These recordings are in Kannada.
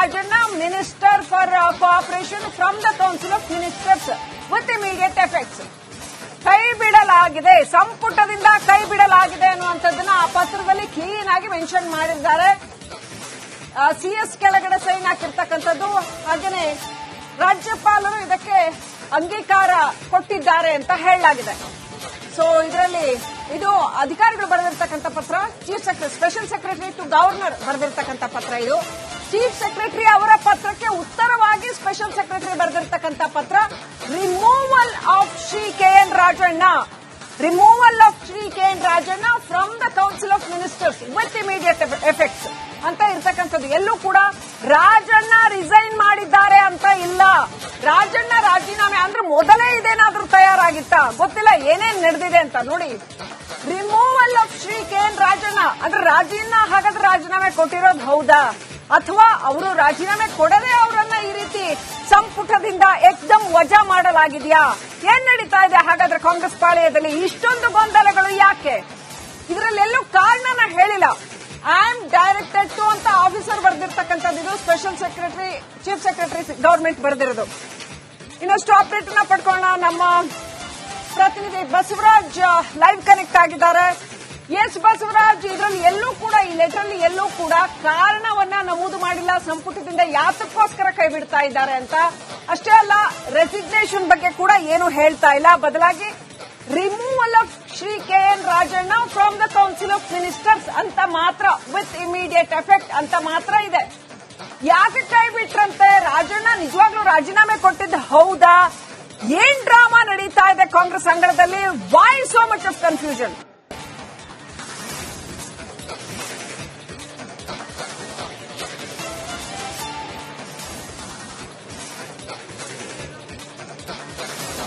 Rajanna minister for cooperation from the council of ministers with immediate effects ಕೈ ಬಿಡಲಾಗಿದೆ, ಸಂಪುಟದಿಂದ ಕೈ ಬಿಡಲಾಗಿದೆ ಅನ್ನುವಂಥದ್ದನ್ನ ಆ ಪತ್ರದಲ್ಲಿ ಕ್ಲೀನ್ ಆಗಿ ಮೆನ್ಷನ್ ಮಾಡಿದ್ದಾರೆ ಸಿಎಸ್ ಕೆಳಗಡೆ ಸೈನ್ ಹಾಕಿರ್ತಕ್ಕಂಥದ್ದು ಹಾಗೇನೆ ರಾಜ್ಯಪಾಲರು ಇದಕ್ಕೆ ಅಂಗೀಕಾರ ಕೊಟ್ಟಿದ್ದಾರೆ ಅಂತ ಹೇಳಲಾಗಿದೆ. ಸೊ ಇದರಲ್ಲಿ ಇದು ಅಧಿಕಾರಿಗಳು ಬರೆದಿರ್ತಕ್ಕಂಥ ಪತ್ರ chief secretary special secretary to governor ಬರೆದಿರ್ತಕ್ಕಂಥ ಪತ್ರ ಇದು. ಚೀಫ್ ಸೆಕ್ರೆಟರಿ ಅವರ ಪತ್ರಕ್ಕೆ ಉತ್ತರವಾಗಿ ಸ್ಪೆಷಲ್ ಸೆಕ್ರೆಟರಿ ಬರೆದಿರ್ತಕ್ಕಂಥ ಪತ್ರ removal of Shri K N Rajanna. Removal of Shri K N Rajanna from the council of ministers with immediate effects ಅಂತ ಇರ್ತಕ್ಕಂಥದ್ದು. ಎಲ್ಲೂ ಕೂಡ ರಾಜಣ್ಣ ರಿಸೈನ್ ಮಾಡಿದ್ದಾರೆ ಅಂತ ಇಲ್ಲ. ರಾಜಣ್ಣ ರಾಜೀನಾಮೆ ಅಂದ್ರೆ ಮೊದಲೇ ಇದೇನಾದ್ರೂ ತಯಾರಾಗಿತ್ತ? ಗೊತ್ತಿಲ್ಲ, ಏನೇನ್ ನಡೆದಿದೆ ಅಂತ. ನೋಡಿ removal of Shri K N Rajanna. ಅಂದ್ರೆ ರಾಜೀನ ಹಾಗಾದ್ರೆ ರಾಜೀನಾಮೆ ಕೊಟ್ಟಿರೋದು ಹೌದಾ? ಅಥವಾ ಅವರು ರಾಜೀನಾಮೆ ಕೊಡದೆ ಅವರನ್ನ ಈ ರೀತಿ ಸಂಪುಟದಿಂದ ಎಕ್ದಮ್ ವಜಾ ಮಾಡಲಾಗಿದೆಯಾ? ಏನ್ ನಡೀತಾ ಇದೆ? ಹಾಗಾದ್ರೆ ಕಾಂಗ್ರೆಸ್ ಪಾಳೆಯದಲ್ಲಿ ಇಷ್ಟೊಂದು ಗೊಂದಲಗಳು ಯಾಕೆ? ಇದರಲ್ಲೆಲ್ಲೂ ಕಾರಣನ ಹೇಳಿಲ್ಲ. ಐ ಆಮ್ ಡೈರೆಕ್ಟೆಡ್ ಟು ಅಂತ ಆಫೀಸರ್ ಬರೆದಿರ್ತಕ್ಕಂಥದ್ದು ಇದು. Special secretary chief secretary government ಬರೆದಿರೋದು. ಇನ್ನಷ್ಟು ಅಪ್ಡೇಟ್ನ ಪಡ್ಕೊಳ್ಳೋಣ. ನಮ್ಮ ಪ್ರತಿನಿಧಿ ಬಸವರಾಜ್ ಲೈವ್ ಕನೆಕ್ಟ್ ಆಗಿದ್ದಾರೆ. ಎಸ್ ಬಸವರಾಜ್ ಇದರಲ್ಲಿ ಎಲ್ಲೂ ಕೂಡ ಈ ಲೆಟರ್ ಎಲ್ಲೂ ಕೂಡ ಕಾರಣವನ್ನ ನಮೂದು ಮಾಡಿಲ್ಲ, ಸಂಪುಟದಿಂದ ಯಾತಕ್ಕೋಸ್ಕರ ಕೈ ಬಿಡ್ತಾ ಇದ್ದಾರೆ ಅಂತ. ಅಷ್ಟೇ ಅಲ್ಲ ರೆಸಿಗ್ನೇಷನ್ ಬಗ್ಗೆ ಕೂಡ ಏನು ಹೇಳ್ತಾ ಇಲ್ಲ. ಬದಲಾಗಿ removal of Shri K N Rajanna from the council of ministers ಅಂತ ಮಾತ್ರ ವಿತ್ ಇಮಿಡಿಯೇಟ್ ಎಫೆಕ್ಟ್ ಅಂತ ಮಾತ್ರ ಇದೆ. ಯಾಕೆ ಕೈ ಬಿಟ್ರಂತೆ? ರಾಜಣ್ಣ ನಿಜವಾಗ್ಲೂ ರಾಜೀನಾಮೆ ಕೊಟ್ಟಿದ್ದು ಹೌದಾ? ಏನ್ ಡ್ರಾಮಾ ನಡೀತಾ ಇದೆ ಕಾಂಗ್ರೆಸ್ ಅಂಗಳದಲ್ಲಿ? Why so much of confusion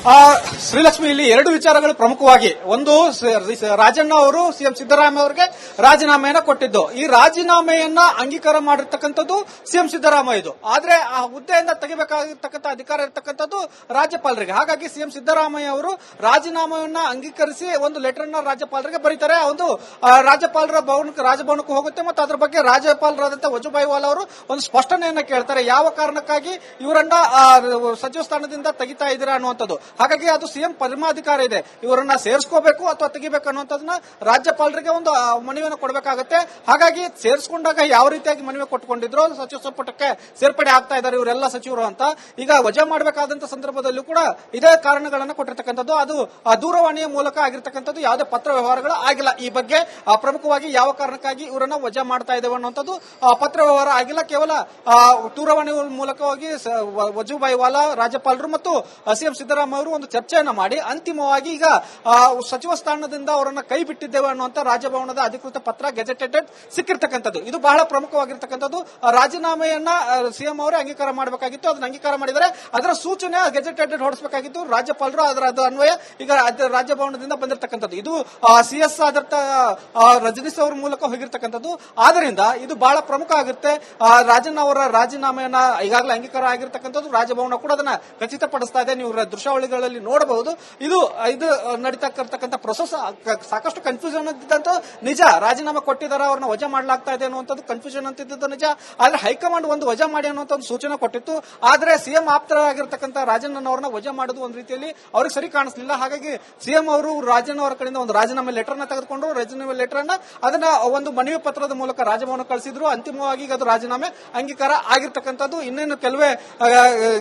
Srilakshmi ಇಲ್ಲಿ ಎರಡು ವಿಚಾರಗಳು ಪ್ರಮುಖವಾಗಿ. ಒಂದು ರಾಜಣ್ಣ ಅವರು ಸಿಎಂ ಸಿದ್ದರಾಮಯ್ಯ ಅವರಿಗೆ ರಾಜೀನಾಮೆಯನ್ನ ಕೊಟ್ಟಿದ್ದು. ಈ ರಾಜೀನಾಮೆಯನ್ನ ಅಂಗೀಕಾರ ಮಾಡಿರ್ತಕ್ಕಂಥದ್ದು ಸಿಎಂ ಸಿದ್ದರಾಮಯ್ಯ ಇದು. ಆದ್ರೆ ಆ ಹುದ್ದೆಯಿಂದ ತೆಗಿಬೇಕಾಗಿರ್ತಕ್ಕಂಥ ಅಧಿಕಾರ ಇರತಕ್ಕಂಥದ್ದು ರಾಜ್ಯಪಾಲರಿಗೆ. ಹಾಗಾಗಿ ಸಿಎಂ ಸಿದ್ದರಾಮಯ್ಯ ಅವರು ರಾಜೀನಾಮೆಯನ್ನ ಅಂಗೀಕರಿಸಿ ಒಂದು ಲೆಟರ್ ಅನ್ನ ರಾಜ್ಯಪಾಲರಿಗೆ ಬರೀತಾರೆ. ಆ ಒಂದು ರಾಜ್ಯಪಾಲರ ಭವನಕ್ಕೆ, ರಾಜಭವನಕ್ಕೆ ಹೋಗುತ್ತೆ ಮತ್ತು ಅದರ ಬಗ್ಗೆ ರಾಜ್ಯಪಾಲರಾದಂತಹ ವಜುಭಾಯಿ ವಾಲಾ ಅವರು ಒಂದು ಸ್ಪಷ್ಟನೆಯನ್ನ ಕೇಳ್ತಾರೆ. ಯಾವ ಕಾರಣಕ್ಕಾಗಿ ಇವರನ್ನ ಸಚಿವ ಸ್ಥಾನದಿಂದ ತೆಗಿತಾ ಇದ್ದೀರಾ ಅನ್ನುವಂಥದ್ದು. ಹಾಗಾಗಿ ಅದು ಸಿಎಂ ಪರಮಾಧಿಕಾರ ಇದೆ. ಇವರನ್ನ ಸೇರಿಸ್ಕೋಬೇಕು ಅಥವಾ ತೆಗಿಬೇಕು ಅನ್ನುವಂಥದ್ದನ್ನ ರಾಜ್ಯಪಾಲರಿಗೆ ಒಂದು ಮನವಿಯನ್ನು ಕೊಡಬೇಕಾಗುತ್ತೆ. ಹಾಗಾಗಿ ಸೇರಿಸ್ಕೊಂಡಾಗ ಯಾವ ರೀತಿಯಾಗಿ ಮನವಿ ಕೊಟ್ಟುಕೊಂಡಿದ್ರು, ಸಚಿವ ಸಂಪುಟಕ್ಕೆ ಸೇರ್ಪಡೆ ಆಗ್ತಾ ಇದ್ದಾರೆ ಇವರೆಲ್ಲ ಸಚಿವರು ಅಂತ. ಈಗ ವಜಾ ಮಾಡಬೇಕಾದಂತ ಸಂದರ್ಭದಲ್ಲೂ ಕೂಡ ಇದೇ ಕಾರಣಗಳನ್ನು ಕೊಟ್ಟಿರ್ತಕ್ಕಂಥದ್ದು. ಅದು ದೂರವಾಣಿಯ ಮೂಲಕ ಆಗಿರ್ತಕ್ಕಂಥದ್ದು. ಯಾವುದೇ ಪತ್ರ ವ್ಯವಹಾರಗಳು ಆಗಿಲ್ಲ. ಈ ಬಗ್ಗೆ ಪ್ರಮುಖವಾಗಿ ಯಾವ ಕಾರಣಕ್ಕಾಗಿ ಇವರನ್ನ ವಜಾ ಮಾಡ್ತಾ ಇದ್ದೇವೆ ಅನ್ನುವಂಥದ್ದು ಪತ್ರ ವ್ಯವಹಾರ ಆಗಿಲ್ಲ. ಕೇವಲ ದೂರವಾಣಿ ಮೂಲಕವಾಗಿ ವಜುಭಾಯಿ ವಾಲಾ, ರಾಜ್ಯಪಾಲರು ಮತ್ತು ಸಿಎಂ ಸಿದ್ದರಾಮಯ್ಯ ಅವರು ಒಂದು ಚರ್ಚೆಯನ್ನ ಮಾಡಿ ಅಂತಿಮವಾಗಿ ಈಗ ಸಚಿವ ಸ್ಥಾನದಿಂದ ಅವರನ್ನ ಕೈ ಬಿಟ್ಟಿದ್ದೇವೆ ಅನ್ನುವಂತ ರಾಜಭವನದ ಅಧಿಕೃತ ಪತ್ರ ಗೆಜೆಟೆಡ್ ಸಿಕ್ಕಿರ್ತಕ್ಕಂಥದ್ದು. ಇದು ಬಹಳ ಪ್ರಮುಖವಾಗಿರ್ತಕ್ಕಂಥದ್ದು. ರಾಜೀನಾಮೆಯನ್ನ ಸಿಎಂ ಅವರೇ ಅಂಗೀಕಾರ ಮಾಡಬೇಕಾಗಿತ್ತು ಅದನ್ನ ಅಂಗೀಕಾರ ಮಾಡಿದರೆ ಅದರ ಸೂಚನೆ ಗೆಜೆಟೆಡ್ ಹೊರಡಿಸಬೇಕಾಗಿತ್ತು ರಾಜ್ಯಪಾಲರು ಅದರ ಅದು ಅನ್ವಯ ಈಗ ರಾಜಭವನದಿಂದ ಬಂದಿರತಕ್ಕಂಥದ್ದು. ಇದು ಸಿಎಸ್ ಆದಂತ ಆ, ರಜನೀಶ್ ಅವರ ಮೂಲಕ ಹೋಗಿರ್ತಕ್ಕಂಥದ್ದು. ಆದ್ದರಿಂದ ಇದು ಬಹಳ ಪ್ರಮುಖ ಆಗುತ್ತೆ. ರಾಜನ್ ಅವರ ರಾಜೀನಾಮೆಯನ್ನ ಈಗಾಗಲೇ ಅಂಗೀಕಾರ ಆಗಿರ್ತಕ್ಕಂಥದ್ದು. ರಾಜಭವನ ಕೂಡ ಅದನ್ನ ಖಚಿತಪಡಿಸ್ತಾ ಇದೆ. ನೀವು ರ- ದೃಶ್ಯಾವಳಿಗಳಲ್ಲಿ ನೋಡಬಹುದು. ಇದು ಇದು ನಡೀತಕ್ಕಂಥ ಪ್ರೊಸೆಸ್ ಸಾಕಷ್ಟು ಕನ್ಫ್ಯೂಷನ್ ಅಂತಿದ್ದಂತ ನಿಜ. ರಾಜೀನಾಮೆ ಕೊಟ್ಟಿದ್ದಾರೆ, ಅವ್ರನ್ನ ವಜಾ ಮಾಡಲಾಗ್ತಾ ಇದೆ ಅನ್ನುವಂಥದ್ದು ಕನ್ಫ್ಯೂಷನ್ ಅಂತಿದ್ದು ನಿಜ. ಆದ್ರೆ ಹೈಕಮಾಂಡ್ ಒಂದು ವಜಾ ಮಾಡಿ ಅನ್ನುವಂಥ ಒಂದು ಸೂಚನೆ ಕೊಟ್ಟಿತ್ತು. ಆದ್ರೆ ಸಿಎಂ ಆಪ್ತರಾಗಿರ್ತಕ್ಕಂಥ ರಾಜಣ್ಣನ ಅವ್ರನ್ನ ವಜಾ ಮಾಡೋದು ಒಂದು ರೀತಿಯಲ್ಲಿ ಅವ್ರಿಗೆ ಸರಿ ಕಾಣಿಸಲಿಲ್ಲ. ಹಾಗಾಗಿ ಸಿಎಂ ಅವರು ರಾಜಣ್ಣ ಅವರ ಕಡೆಯಿಂದ ಒಂದು ರಾಜೀನಾಮೆ ಲೆಟರ್ನ ತೆಗೆದುಕೊಂಡು ರಾಜೀನಾಮೆ ಲೆಟರ್ ಅನ್ನ ಅದನ್ನ ಒಂದು ಮನವಿ ಪತ್ರದ ಮೂಲಕ ರಾಜಭವನ ಕಳಿಸಿದ್ರು. ಅಂತಿಮವಾಗಿ ಅದು ರಾಜೀನಾಮೆ ಅಂಗೀಕಾರ ಆಗಿರ್ತಕ್ಕಂಥದ್ದು. ಇನ್ನೇನು ಕೆಲವೇ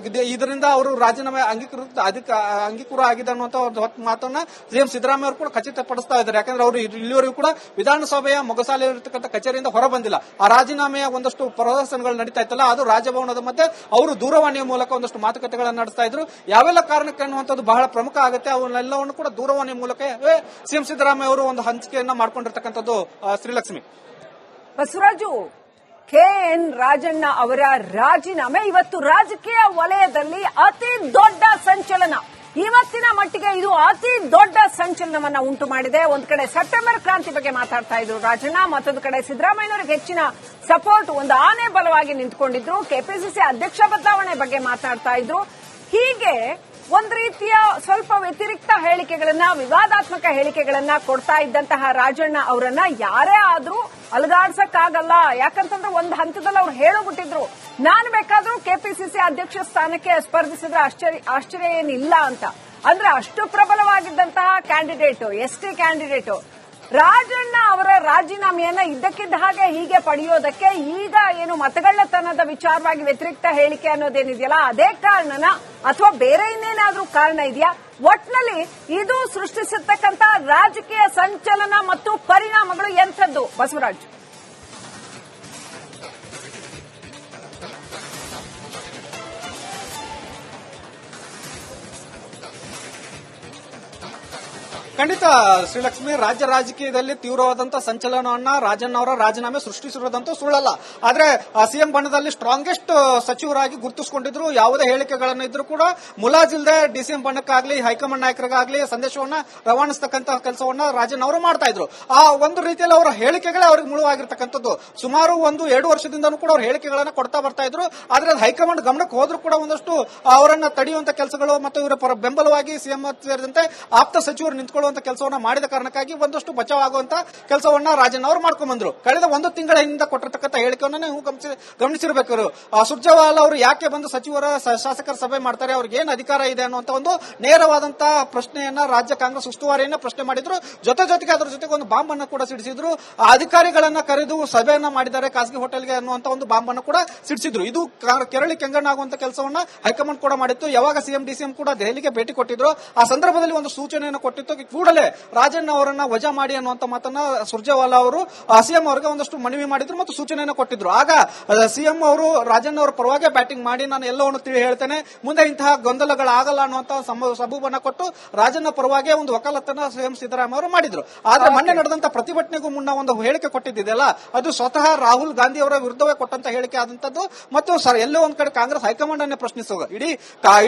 ಇದೆ- ಇದರಿಂದ ಅವರು ರಾಜೀನಾಮೆ ಅಂಗೀಕೃತ ಅಧಿಕ ಅಂಗೀಕೃತ ಆಗಿದೆ ಅನ್ನುವಂತ ಒಂದು ಮಾತನ್ನ ಸಿಎಂ ಸಿದ್ದರಾಮಯ್ಯ ಅವರು ಕೂಡ ಖಚಿತಪಡಿಸ್ತಾ ಇದ್ದಾರೆ. ಯಾಕಂದ್ರೆ ಅವರು ಇಲ್ಲಿವರೆಗೂ ಕೂಡ ವಿಧಾನಸಭೆಯ ಮೊಗಸಾಲೆ ಇರತಕ್ಕಂಥ ಕಚೇರಿಯಿಂದ ಹೊರ ಬಂದಿಲ್ಲ ಆ ರಾಜೀನಾಮೆಯ ಒಂದಷ್ಟು ಪ್ರದರ್ಶನಗಳು ನಡೀತಾ ಇತ್ತಲ್ಲ, ಅದು ರಾಜಭವನದ ಮತ್ತೆ ಅವರು ದೂರವಾಣಿಯ ಮೂಲಕ ಒಂದಷ್ಟು ಮಾತುಕತೆಗಳನ್ನು ನಡೆಸ್ತಾ ಇದ್ರು. ಯಾವೆಲ್ಲ ಕಾರಣಕ್ಕೆ ಅನ್ನುವಂಥದ್ದು ಬಹಳ ಪ್ರಮುಖ ಆಗುತ್ತೆ, ಅವನ್ನೆಲ್ಲವನ್ನು ಕೂಡ ದೂರವಾಣಿ ಮೂಲಕ ಸಿಎಂ ಸಿದ್ದರಾಮಯ್ಯ ಅವರು ಒಂದು ಹಂಚಿಕೆಯನ್ನ ಮಾಡ್ಕೊಂಡಿರ್ತಕ್ಕಂಥದ್ದು ಶ್ರೀಲಕ್ಷ್ಮಿ. ಬಸವರಾಜು ಕೆ ಎನ್ ರಾಜಣ್ಣ ಅವರ ರಾಜೀನಾಮೆ ಇವತ್ತು ರಾಜಕೀಯ ವಲಯದಲ್ಲಿ ಅತಿ ದೊಡ್ಡ ಸಂಚಲನ. ಇವತ್ತಿನ ಮಟ್ಟಿಗೆ ಇದು ಅತಿ ದೊಡ್ಡ ಸಂಚಲನವನ್ನ ಉಂಟು ಮಾಡಿದೆ. ಒಂದ್ ಕಡೆ ಸೆಪ್ಟೆಂಬರ್ ಕ್ರಾಂತಿ ಬಗ್ಗೆ ಮಾತಾಡ್ತಾ ಇದ್ರು ರಾಜಣ್ಣ, ಮತ್ತೊಂದು ಕಡೆ ಸಿದ್ದರಾಮಯ್ಯನವರಿಗೆ ಹೆಚ್ಚಿನ ಸಪೋರ್ಟ್ ಒಂದು ಆನೆ ಬಲವಾಗಿ ನಿಂತ್ಕೊಂಡಿದ್ರು. ಕೆಪಿಸಿಸಿ ಅಧ್ಯಕ್ಷ ಬದಲಾವಣೆ ಬಗ್ಗೆ ಮಾತಾಡ್ತಾ ಇದ್ರು. ಹೀಗೆ ಒಂದ್ ರೀತಿಯ ಸ್ವಲ್ಪ ವ್ಯತಿರಿಕ್ತ ಹೇಳಿಕೆಗಳನ್ನ, ವಿವಾದಾತ್ಮಕ ಹೇಳಿಕೆಗಳನ್ನ ಕೊಡ್ತಾ ಇದ್ದಂತಹ ರಾಜಣ್ಣ ಅವರನ್ನ ಯಾರೇ ಆದ್ರೂ ಅಲಗಾಡ್ಸಕ್ ಆಗಲ್ಲ ಯಾಕಂತಂದ್ರೆ ಒಂದು ಹಂತದಲ್ಲಿ ಅವ್ರು ಹೇಳೋಬಿಟ್ಟಿದ್ರು ನಾನು ಬೇಕಾದ್ರೂ ಕೆಪಿಸಿಸಿ ಅಧ್ಯಕ್ಷ ಸ್ಥಾನಕ್ಕೆ ಸ್ಪರ್ಧಿಸಿದ್ರೆ ಆಶ್ಚರ್ಯ ಆಶ್ಚರ್ಯ ಏನಿಲ್ಲ ಅಂತ. ಅಂದ್ರೆ ಅಷ್ಟು ಪ್ರಬಲವಾಗಿದ್ದಂತಹ candidate, S T candidate. Rajanna ಅವರ ರಾಜೀನಾಮೆಯನ್ನ ಇದ್ದಕ್ಕಿದ್ದ ಹಾಗೆ ಹೀಗೆ ಪಡೆಯೋದಕ್ಕೆ ಈಗ ಏನು ಮತಗಳ್ಳತನದ ವಿಚಾರವಾಗಿ ವ್ಯತಿರಿಕ್ತ ಹೇಳಿಕೆ ಅನ್ನೋದೇನಿದೆಯಲ್ಲ, ಅದೇ ಕಾರಣನ ಅಥವಾ ಬೇರೆ ಇನ್ನೇನಾದ್ರೂ ಕಾರಣ ಇದೆಯಾ? ಒಟ್ನಲ್ಲಿ ಇದು ಸೃಷ್ಟಿಸಿರ್ತಕ್ಕಂತ ರಾಜಕೀಯ ಸಂಚಲನ ಮತ್ತು ಪರಿಣಾಮಗಳು ಎಂಥದ್ದು? ಬಸವರಾಜ್. ಖಂಡಿತ, ಶ್ರೀಲಕ್ಷ್ಮಿ, ರಾಜ್ಯ ರಾಜಕೀಯದಲ್ಲಿ ತೀವ್ರವಾದಂತಹ ಸಂಚಲನವನ್ನ ರಾಜನ್ ಅವರ ರಾಜೀನಾಮೆ ಸೃಷ್ಟಿಸಿರೋದಂತೂ ಸುಳ್ಳಲ್ಲ. ಆದ್ರೆ ಸಿಎಂ ಬಣ್ಣದಲ್ಲಿ ಸ್ಟ್ರಾಂಗೆಸ್ಟ್ ಸಚಿವರಾಗಿ ಗುರುತಿಸಿಕೊಂಡಿದ್ರು, ಯಾವುದೇ ಹೇಳಿಕೆಗಳನ್ನು ಇದ್ರೂ ಕೂಡ ಮುಲಾಜಿಲ್ದೆ ಡಿಸಿಎಂ ಬಣ್ಣಕ್ಕಾಗ್ಲಿ, ಹೈಕಮಾಂಡ್ ನಾಯಕರಿಗಾಗ್ಲಿ ಸಂದೇಶವನ್ನ ರವಾನಿಸ್ತಕ್ಕಂತಹ ಕೆಲಸವನ್ನ ರಾಜನ್ ಅವರು ಮಾಡ್ತಾ ಇದ್ರು. ಆ ಒಂದು ರೀತಿಯಲ್ಲಿ ಅವರ ಹೇಳಿಕೆಗಳೇ ಅವ್ರಿಗೆ ಮುಳುವಾಗಿರ್ತಕ್ಕಂಥದ್ದು. ಸುಮಾರು ಒಂದು ಎರಡು ವರ್ಷದಿಂದನೂ ಕೂಡ ಅವ್ರ ಹೇಳಿಕೆಗಳನ್ನ ಕೊಡ್ತಾ ಬರ್ತಾ ಇದ್ರು. ಆದ್ರೆ ಅದು ಹೈಕಮಾಂಡ್ ಗಮನಕ್ಕೆ ಹೋದ್ರೂ ಕೂಡ ಒಂದಷ್ಟು ಅವರನ್ನ ತಡೆಯುವಂತ ಕೆಲಸಗಳು ಮತ್ತು ಇವರ ಬೆಂಬಲವಾಗಿ ಸಿಎಂ ಸೇರಿದಂತೆ ಆಪ್ತ ಸಚಿವರು ನಿಂತ್ಕೊಳ್ಳುವಂತ ಕೆಲಸವನ್ನ ಮಾಡಿದ ಕಾರಣಕ್ಕಾಗಿ ಒಂದಷ್ಟು ಬಚಾವ್ ಆಗುವಂತ ಕೆಲಸವನ್ನ ರಾಜನ್ ಅವರು ಮಾಡ್ಕೊಂಡ್ ಬಂದ್ರು ಕಳೆದ ಒಂದು ತಿಂಗಳ ಹಿಂದೆ ಕೊಟ್ಟಿರ್ತಕ್ಕಂಥ ಹೇಳಿಕೆಯನ್ನ ನೀವು ಗಮನಿಸಿ ಗಮನಿಸಿರ್ಬೇಕು ಸುರ್ಜೇವಾಲ ಅವರು ಯಾಕೆ ಬಂದು ಸಚಿವರ ಶಾಸಕರ ಸಭೆ ಮಾಡ್ತಾರೆ, ಅವ್ರಿಗೆ ಏನು ಅಧಿಕಾರ ಇದೆ ಅನ್ನುವಂತ ಒಂದು ನೇರವಾದಂತಹ ಪ್ರಶ್ನೆಯನ್ನ ರಾಜ್ಯ ಕಾಂಗ್ರೆಸ್ ಉಸ್ತುವಾರಿಯನ್ನ ಪ್ರಶ್ನೆ ಮಾಡಿದ್ರು. ಜೊತೆ ಜೊತೆಗೆ ಅದರ ಜೊತೆಗೆ ಒಂದು ಬಾಂಬ್ ಅನ್ನ ಕೂಡ ಸಿಡಿಸಿದ್ರು. ಅಧಿಕಾರಿಗಳನ್ನ ಕರೆದು ಸಭೆಯನ್ನ ಮಾಡಿದ್ದಾರೆ ಖಾಸಗಿ ಹೋಟೆಲ್ಗೆ ಅನ್ನುವಂತ ಒಂದು ಬಾಂಬ್ ಅನ್ನು ಕೂಡ ಸಿಡಿಸಿದ್ರು. ಇದು ಕೆರಳಿ ಕೆಂಗಣ್ಣ ಆಗುವಂತ ಕೆಲಸವನ್ನ ಹೈಕಮಾಂಡ್ ಕೂಡ ಮಾಡಿತ್ತು. ಯಾವಾಗ ಸಿಎಂ, ಡಿಸಿಎಂ ಕೂಡ ದೆಹಲಿಗೆ ಭೇಟಿ ಕೊಟ್ಟಿದ್ರು. ಆ ಸಂದರ್ಭದಲ್ಲಿ ಒಂದು ಸೂಚನೆಯನ್ನು ಕೊಟ್ಟಿತ್ತು. ಕೂಡಲೇ ರಾಜಣ್ಣ ಅವರನ್ನ ವಜಾ ಮಾಡಿ ಅನ್ನುವಂತ ಮಾತನ್ನ ಸುರ್ಜೇವಾಲಾ ಅವರು ಸಿಎಂ ಅವರಿಗೆ ಒಂದಷ್ಟು ಮನವಿ ಮಾಡಿದ್ರು ಮತ್ತು ಸೂಚನೆಯನ್ನು ಕೊಟ್ಟಿದ್ರು. ಆಗ ಸಿಎಂ ಅವರು ರಾಜಣ್ಣ ಅವರ ಪರವಾಗಿ ಬ್ಯಾಟಿಂಗ್ ಮಾಡಿ ನಾನು ಎಲ್ಲವನ್ನು ತಿಳಿ ಹೇಳ್ತೇನೆ. ಮುಂದೆ ಇಂತಹ ಗೊಂದಲಗಳಾಗಲ್ಲ ಅನ್ನುವಂತ ಸಬೂಬನ್ನ ಕೊಟ್ಟು ರಾಜಣ್ಣ ಪರವಾಗಿ ಒಂದು ವಕಾಲತ್ತನ್ನ ಸಿಎಂ ಸಿದ್ದರಾಮಯ್ಯ ಅವರು ಮಾಡಿದ್ರು. ಆದ್ರೆ ಮೊನ್ನೆ ನಡೆದಂತ ಪ್ರತಿಭಟನೆಗೂ ಮುನ್ನ ಒಂದು ಹೇಳಿಕೆ ಕೊಟ್ಟಿದ್ದಿದೆಯಲ್ಲ ಅದು ಸ್ವತಃ ರಾಹುಲ್ ಗಾಂಧಿ ಅವರ ವಿರುದ್ಧವೇ ಕೊಟ್ಟಂತ ಹೇಳಿಕೆ ಆದಂತದ್ದು. ಮತ್ತು ಸರ್ ಎಲ್ಲೋ ಒಂದ್ ಕಡೆ ಕಾಂಗ್ರೆಸ್ ಹೈಕಮಾಂಡ್ ಅನ್ನೇ ಪ್ರಶ್ನಿಸುವ ಇಡೀ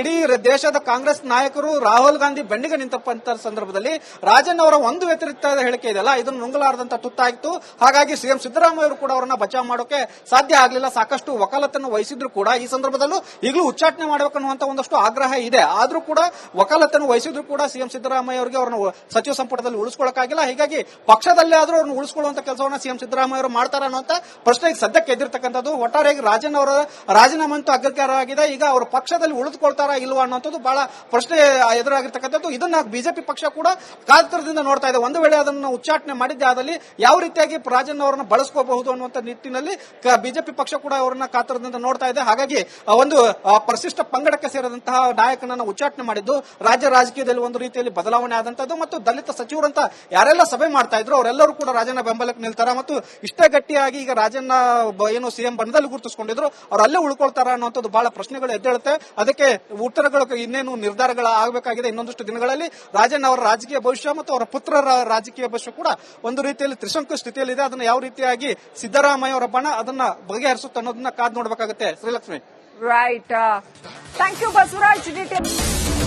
ಇಡೀ ದೇಶದ ಕಾಂಗ್ರೆಸ್ ನಾಯಕರು ರಾಹುಲ್ ಗಾಂಧಿ ಬೆಂಡಿಗೆ ನಿಂತಪ್ಪ ಸಂದರ್ಭದಲ್ಲಿ ರಾಜನ್ ಅವರ ಒಂದು ವ್ಯತಿರಿಕ್ತ ಹೇಳಿಕೆ ಇದೆಯಲ್ಲ, ಇದನ್ನು ನುಂಗಲಾರದಂತ ತುತ್ತಾಯಿತು. ಹಾಗಾಗಿ ಸಿಎಂ ಸಿದ್ದರಾಮಯ್ಯ ಕೂಡ ಅವರನ್ನ ಬಚಾವ್ ಮಾಡೋಕೆ ಸಾಧ್ಯ ಆಗಲಿಲ್ಲ. ಸಾಕಷ್ಟು ವಕಾಲತನ್ನು ವಹಿಸಿದ್ರು ಕೂಡ. ಈ ಸಂದರ್ಭದಲ್ಲೂ ಈಗಲೂ ಉಚ್ಚಾಟನೆ ಮಾಡಬೇಕನ್ನುವಂತ ಒಂದಷ್ಟು ಆಗ್ರಹ ಇದೆ. ಆದ್ರೂ ಕೂಡ ವಕಾಲತನ್ನು ವಹಿಸಿದ್ರು ಕೂಡ ಸಿಎಂ ಸಿದ್ದರಾಮಯ್ಯ ಅವರಿಗೆ ಅವರನ್ನು ಸಚಿವ ಸಂಪುಟದಲ್ಲಿ ಉಳಿಸ್ಕೊಳ್ಳೋಕ್ಕಾಗಿಲ್ಲ ಹೀಗಾಗಿ ಪಕ್ಷದಲ್ಲೇ ಆದ್ರೂ ಅವ್ರನ್ನ ಉಳಿಸ್ಕೊಳ್ಳುವಂತ ಕೆಲಸವನ್ನ ಸಿಎಂ ಸಿದ್ದರಾಮಯ್ಯ ಅವರು ಮಾಡ್ತಾರೆ ಅನ್ನುವಂತ ಪ್ರಶ್ನೆ ಸದ್ಯಕ್ಕೆ ಎದ್ದಿರತಕ್ಕಂಥದ್ದು ಒಟ್ಟಾರೆಯಾಗಿ ರಾಜನ್ ಅವರ, ರಾಜೀನಾಮೆ ಅಂತೂ ಅಗತ್ಯವಾಗಿದೆ ಈಗ ಅವರು ಪಕ್ಷದಲ್ಲಿ ಉಳಿದುಕೊಳ್ತಾರಾ ಇಲ್ವಾ ಅನ್ನುವಂಥದ್ದು ಬಹಳ ಪ್ರಶ್ನೆ ಎದುರಾಗಿರ್ತಕ್ಕಂಥದ್ದು. ಇದನ್ನ ಬಿಜೆಪಿ ಪಕ್ಷ ಕೂಡ ಕಾತರದಿಂದ ನೋಡ್ತಾ ಇದೆ. ಒಂದು ವೇಳೆ ಅದನ್ನು ಉಚ್ಚಾಟನೆ ಮಾಡಿದ್ದೆ ಆದಲ್ಲಿ ಯಾವ ರೀತಿಯಾಗಿ ರಾಜನ್ ಅವರನ್ನು ಬಳಸ್ಕೋಬಹುದು ಅನ್ನುವಂತ ನಿಟ್ಟಿನಲ್ಲಿ ಬಿಜೆಪಿ ಪಕ್ಷ ಕೂಡ ಅವರನ್ನ ಕಾತರದಿಂದ ನೋಡ್ತಾ ಇದೆ. ಹಾಗಾಗಿ ಒಂದು ಪರಿಶಿಷ್ಟ ಪಂಗಡಕ್ಕೆ ಸೇರಿದಂತಹ ನಾಯಕನನ್ನ ಉಚ್ಚಾಟನೆ ಮಾಡಿದ್ದು ರಾಜ್ಯ ರಾಜಕೀಯದಲ್ಲಿ ಒಂದು ರೀತಿಯಲ್ಲಿ ಬದಲಾವಣೆ ಆದಂತದ್ದು ಮತ್ತು ದಲಿತ ಸಚಿವರಂತ ಯಾರೆಲ್ಲ ಸಭೆ ಮಾಡ್ತಾ ಇದ್ರು ಅವರೆಲ್ಲರೂ ಕೂಡ ರಾಜನ ಬೆಂಬಲಕ್ಕೆ ನಿಲ್ತಾರ ಮತ್ತು ಇಷ್ಟೇ ಗಟ್ಟಿಯಾಗಿ ಈಗ ರಾಜನ್ನ ಏನು ಸಿಎಂ ಬಣ್ಣದಲ್ಲಿ ಗುರುತಿಸಿಕೊಂಡಿದ್ರು, ಅವ್ರು ಅಲ್ಲೇ ಉಳ್ಕೊಳ್ತಾರ ಅನ್ನುವಂಥದ್ದು ಬಹಳ ಪ್ರಶ್ನೆಗಳು ಎದ್ದೇಳುತ್ತೆ. ಅದಕ್ಕೆ ಉತ್ತರಗಳು ಇನ್ನೇನು ನಿರ್ಧಾರಗಳು ಆಗಬೇಕಾಗಿದೆ ಇನ್ನೊಂದಷ್ಟು ದಿನಗಳಲ್ಲಿ. ರಾಜನ್ ಅವರ ರಾಜಕೀಯ ಭವಿಷ್ಯ ಮತ್ತು ಅವರ ಪುತ್ರರ ರಾಜಕೀಯ ಭವಿಷ್ಯ ಕೂಡ ಒಂದು ರೀತಿಯಲ್ಲಿ ತ್ರಿಶಂಕು ಸ್ಥಿತಿಯಲ್ಲಿದೆ. ಅದನ್ನ ಯಾವ ರೀತಿಯಾಗಿ ಸಿದ್ದರಾಮಯ್ಯ ಅವರ ಬಣ ಅದನ್ನ ಬಗೆಹರಿಸುತ್ತೆ ಅನ್ನೋದನ್ನ ಕಾದ್ ನೋಡಬೇಕಾಗುತ್ತೆ Srilakshmi. Right thank you Basavaraj